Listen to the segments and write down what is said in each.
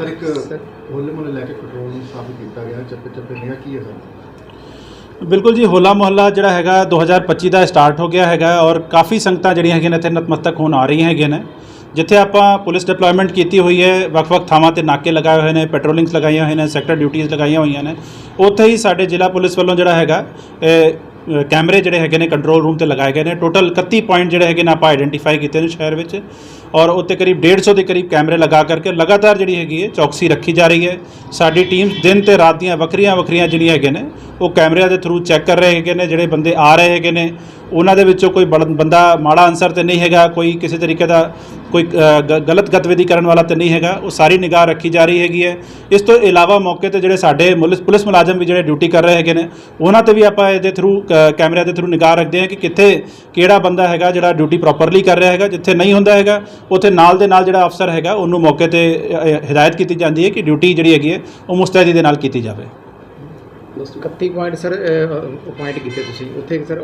Sir ਇੱਕ ਹੋਲੇ ਮਹੱਲੇ ਲੈ ਕੇ ਪੈਟਰੋਲ ਨੂੰ ਸਥਾਪਿਤ ਕੀਤਾ ਗਿਆ ਚੱਪੇ ਚੱਪੇ ਨਿਗਾ ਕੀ ਹੈ ਸਰ? ਬਿਲਕੁਲ ਜੀ ਹੋਲਾ ਮੁਹੱਲਾ ਜਿਹੜਾ ਹੈਗਾ 2025 ਦਾ ਸਟਾਰਟ ਹੋ ਗਿਆ ਹੈਗਾ ਔਰ ਕਾਫੀ ਸੰਗਤਾਂ ਜਿਹੜੀਆਂ ਹੈਗੀਆਂ ਨੇ ਇੱਥੇ ਨਤਮਸਤਕ ਹੋਣ ਆ ਰਹੀਆਂ ਹੈਗੀਆਂ ਨੇ। ਜਿੱਥੇ ਆਪਾਂ ਪੁਲਿਸ ਡਿਪਲੋਇਮੈਂਟ ਕੀਤੀ ਹੋਈ ਹੈ ਵੱਖ-ਵੱਖ ਥਾਵਾਂ ਤੇ ਨਾਕੇ ਲਗਾਏ ਹੋਏ ਨੇ ਪੈਟਰੋਲਿੰਗਸ ਲਗਾਈਆਂ ਹੋਈਆਂ ਨੇ ਸੈਕਟਰ ਡਿਊਟੀਆਂ ਲਗਾਈਆਂ ਹੋਈਆਂ ਨੇ। ਉੱਥੇ ਹੀ ਸਾਡੇ ਜ਼ਿਲ੍ਹਾ ਪੁਲਿਸ ਵੱਲੋਂ ਜਿਹੜਾ ਹੈਗਾ ਇਹ, ਅ, ਕੈਮਰੇ ਜਿਹੜੇ ਹੈਗੇ ਨੇ ਕੰਟਰੋਲ ਰੂਮ ਤੇ ਲਗਾਏ ਗਏ ਨੇ। ਟੋਟਲ 31 ਪੁਆਇੰਟ ਜਿਹੜੇ ਹੈਗੇ ਨੇ ਆਪਾਂ ਆਈਡੈਂਟੀਫਾਈ ਕੀਤੇ ਨੇ ਸ਼ਹਿਰ ਵਿੱਚ। ਔਰ ਉੱਤੇ ਕਰੀਬ 150 ਦੇ ਕਰੀਬ ਕੈਮਰੇ ਲਗਾ ਕਰਕੇ ਲਗਾਤਾਰ ਜਿਹੜੀ ਹੈਗੀ ਹੈ ਚੌਕਸੀ ਰੱਖੀ ਜਾ ਰਹੀ ਹੈ। ਸਾਡੀ ਟੀਮ ਦਿਨ ਤੇ ਰਾਤ ਦੀਆਂ ਵੱਖਰੀਆਂ ਵੱਖਰੀਆਂ ਜਿਹੜੀਆਂ ਹੈਗੇ ਨੇ, ਉਹ ਕੈਮਰਿਆਂ ਦੇ ਥਰੂ ਚੈੱਕ ਕਰ ਰਹੇ ਹੈਗੇ ਨੇ, ਜਿਹੜੇ ਬੰਦੇ ਆ ਰਹੇ ਹੈਗੇ ਨੇ। ਉਹਨਾਂ ਦੇ ਵਿੱਚੋਂ ਕੋਈ ਬੜ- ਬੰਦਾ ਮਾੜਾ ਅਨਸਰ ਤੇ ਨਹੀਂ ਹੈਗਾ, ਕੋਈ ਕਿਸੇ ਤਰੀਕੇ ਦਾ ਕੋਈ ਗ- ਗਲਤ ਗਤੀਵਿਧੀ ਕਰਨ ਵਾਲਾ ਤੇ ਨਹੀਂ ਹੈਗਾ। ਉਹ ਸਾਰੀ ਨਿਗਾਹ ਰੱਖੀ ਜਾ ਰਹੀ ਹੈਗੀ ਹੈ। ਇਸ ਤੋਂ ਇਲਾਵਾ ਮੌਕੇ ਤੇ ਜਿਹੜੇ ਸਾਡੇ ਮੁਲਿਸ- ਪੁਲਿਸ ਮੁਲਾਜ਼ਮ ਵੀ ਜਿਹੜੇ ਡਿਊਟੀ ਕਰ ਰਹੇ ਹੈਗੇ ਨੇ ਉਹਨਾਂ ਤੇ ਵੀ ਆਪਾਂ ਇਹਦੇ ਥਰੂ ਕੈਮਰਿਆਂ ਦੇ ਥਰੂ ਨਿਗਾਹ ਰੱਖਦੇ ਹਾਂ ਕਿ ਕਿੱਥੇ ਕਿਹੜਾ ਬੰਦਾ ਹੈਗਾ ਜਿਹੜਾ ਡਿਊਟੀ ਪ੍ਰੋਪਰਲੀ ਕਰ ਰਿਹਾ ਹੈਗਾ ਜਿੱਥੇ ਨਹੀਂ ਹੁੰਦਾ ਹੈਗਾ ਉੱਥੇ ਨਾਲ ਦੇ ਨਾਲ ਜਿਹੜਾ ਅਫਸਰ ਹੈਗਾ ਉਹਨੂੰ ਮੌਕੇ ਤੇ ਅ, ਹਦਾਇਤ ਕੀਤੀ ਜਾਂਦੀ ਹੈ ਕਿ ਡਿਊਟੀ ਜਿਹੜੀ ਹੈਗੀ ਹੈ ਉਹ ਮੁਸਤੈਦੀ ਦੇ ਨਾਲ ਕੀਤੀ ਜਾਵੇ। 31 ਪੁਆਇੰਟ ਸਰ ਪੁਆਇੰਟ ਕੀਤੇ ਤੁਸੀਂ। ਉੱਥੇ ਸਰ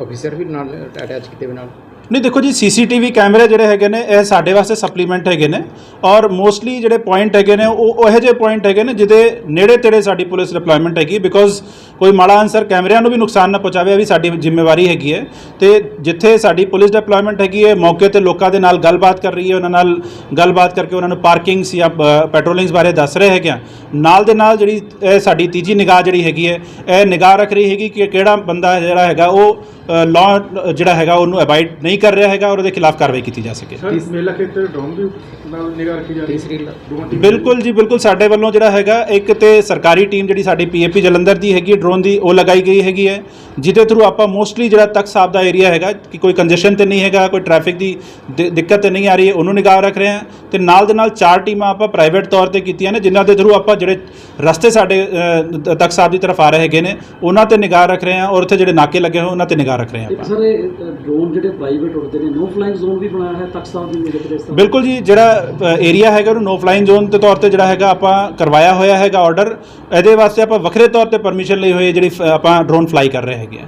ਆਫੀਸਰ ਵੀ ਨਾਲ ਅਟੈਚ ਕੀਤੇ ਵੀ ਨਾਲ ਨਹੀਂ, ਦੇਖੋ ਜੀ, ਸੀਸੀਟੀਵੀ ਕੈਮਰੇ ਜਿਹੜੇ ਹੈਗੇ ਨੇ, ਇਹ ਸਾਡੇ ਵਾਸਤੇ ਸਪਲੀਮੈਂਟ ਹੈਗੇ ਨੇ ਔਰ ਮੋਸਟਲੀ ਜਿਹੜੇ ਪੁਆਇੰਟ ਹੈਗੇ ਨੇ, ਉਹ ਉਹ ਇਹੋ ਜਿਹੇ ਪੁਆਇੰਟ ਹੈਗੇ ਨੇ ਜਿਹਦੇ ਨੇੜੇ ਤੇੜੇ ਸਾਡੀ ਪੁਲਿਸ ਡਿਪਲੋਇਮੈਂਟ ਹੈਗੀ ਬਿਕੋਜ਼ ਕੋਈ ਮਾੜਾ ਅਨਸਰ ਕੈਮਰਿਆਂ ਨੂੰ ਵੀ ਨੁਕਸਾਨ ਨਾ ਪਹੁੰਚਾਵੇ ਇਹ ਵੀ ਸਾਡੀ ਜ਼ਿੰਮੇਵਾਰੀ ਹੈਗੀ ਹੈ। ਤੇ ਜਿੱਥੇ ਸਾਡੀ ਪੁਲਿਸ ਡਿਪਲੋਇਮੈਂਟ ਹੈਗੀ ਹੈ ਮੌਕੇ ਤੇ ਲੋਕਾਂ ਦੇ ਨਾਲ ਗੱਲਬਾਤ ਕਰ ਰਹੀ ਹੈ ਉਹਨਾਂ ਨਾਲ ਗੱਲਬਾਤ ਕਰਕੇ ਉਹਨਾਂ ਨੂੰ ਪਾਰਕਿੰਗਸ ਜਾਂ ਪੈਟਰੋਲਿੰਗਸ ਬਾਰੇ ਦੱਸ ਰਹੇ ਹੈਗੇ ਆ। ਨਾਲ ਦੇ ਨਾਲ ਜਿਹੜੀ ਇਹ ਸਾਡੀ ਤੀਜੀ ਨਿਗਾਹ ਜਿਹੜੀ ਹੈਗੀ ਹੈ ਇਹ ਨਿਗਾਹ ਰੱਖ ਰਹੀ ਹੈਗੀ ਕਿ ਕਿਹੜਾ ਬੰਦਾ ਜਿਹੜਾ ਹੈਗਾ ਉਹ ਲਾਅ ਜਿਹੜਾ ਹੈਗਾ ਉਹਨੂੰ ਅਵਾਇਡ ਨਹੀਂ ਕਰ ਰਿਹਾ ਹੈਗਾ ਔਰ ਉਹਦੇ ਖਿਲਾਫ ਕਾਰਵਾਈ ਕੀਤੀ ਜਾ ਸਕੇ। ਸਰ ਮੇਲਾ ਖੇਤਰ ਡਰੋਨ ਵੀ ਨਾਲ ਨਿਗਾ ਰੱਖੀ ਜਾ ਰਹੀ ਟੀਮਾਂ ਬਿਲਕੁਲ ਜੀ ਬਿਲਕੁਲ ਸਾਡੇ ਵੱਲੋਂ ਜਿਹੜਾ ਹੈਗਾ ਇੱਕ ਤੇ ਸਰਕਾਰੀ ਟੀਮ ਜਿਹੜੀ ਸਾਡੀ ਪੀਏਪੀ ਜਲੰਧਰ ਦੀ ਹੈਗੀ ਡਰੋਨ ਦੀ ਉਹ ਲਗਾਈ ਗਈ ਹੈਗੀ ਹੈ ਜਿਹਦੇ ਥਰੂ ਆਪਾਂ ਮੋਸਟਲੀ ਜਿਹੜਾ ਤੱਕ ਸਾਹਿਬ ਦਾ ਏਰੀਆ ਹੈਗਾ ਕਿ ਕੋਈ ਕੰਜੈਸ਼ਨ ਤੇ ਨਹੀਂ ਹੈਗਾ ਕੋਈ ਟ੍ਰੈਫਿਕ ਦੀ ਦਿ- ਦਿੱਕਤ ਤੇ ਨਹੀਂ ਆ ਰਹੀ ਹੈ ਉਹਨੂੰ ਨਿਗਾਹ ਰੱਖ ਰਹੇ ਹਾਂ ਤੇ ਨਾਲ ਦੇ ਨਾਲ ਚਾਰ ਟੀਮਾਂ ਆਪਾਂ ਪ੍ਰਾਈਵੇਟ ਤੌਰ ਤੇ ਕੀਤੀਆਂ ਨੇ ਜਿਨ੍ਹਾਂ ਦੇ ਥਰੂ ਆਪਾਂ ਜਿਹੜੇ ਰਸਤੇ ਸਾਡੇ ਅ, ਤੱਕ ਸਾਹਿਬ ਦੀ ਤਰਫ ਆ ਰਹੇ ਹੈਗੇ ਨੇ ਉਹਨਾਂ ਤੇ ਨਿਗਾਹ ਰੱਖ ਰਹੇ ਹਾਂ ਔਰ ਉੱਥੇ ਜਿਹੜੇ ਨਾਕੇ ਲੱਗੇ ਹੋਏ ਉਹਨਾਂ ਤੇ ਨਿਗਾਹ ਰੱਖ ਰਹੇ ਹਾਂ ਇੱਕ ਆਪਾਂ। ਸਰ ਇਹ ਡਰੋਨ ਜਿਹੜੇ ਪ੍ਰਾਈਵੇਟ ਉੜਦੇ ਨੇ ਨੋ ਫਲਾਈਂਗ ਜ਼ੋਨ ਵੀ ਬਣਾਇਆ ਹੈ ਤਖਤ ਦੀ ਤਰ੍ਹਾਂ? ਬਿਲਕੁਲ ਜੀ ਜਿਹੜਾ ਏਰੀਆ ਹੈਗਾ ਉਹਨੂੰ ਨੋ ਫਲਾਈਨ ਜ਼ੋਨ ਦੇ ਤੌਰ ਤੇ ਜਿਹੜਾ ਹੈਗਾ ਆਪਾਂ ਕਰਵਾਇਆ ਹੋਇਆ ਹੈਗਾ ਆਰਡਰ ਇਹਦੇ ਵਾਸਤੇ ਆਪਾਂ ਵੱਖਰੇ ਤੌਰ ਤੇ ਪਰਮਿਸ਼ਨ ਲਈ ਹੋਏ ਹੈ ਜਿਹੜੀ ਆਪਾਂ ਡਰੋਨ ਫਲਾਈ ਕਰ ਰਹੇ ਹੈਗੇ ਆ।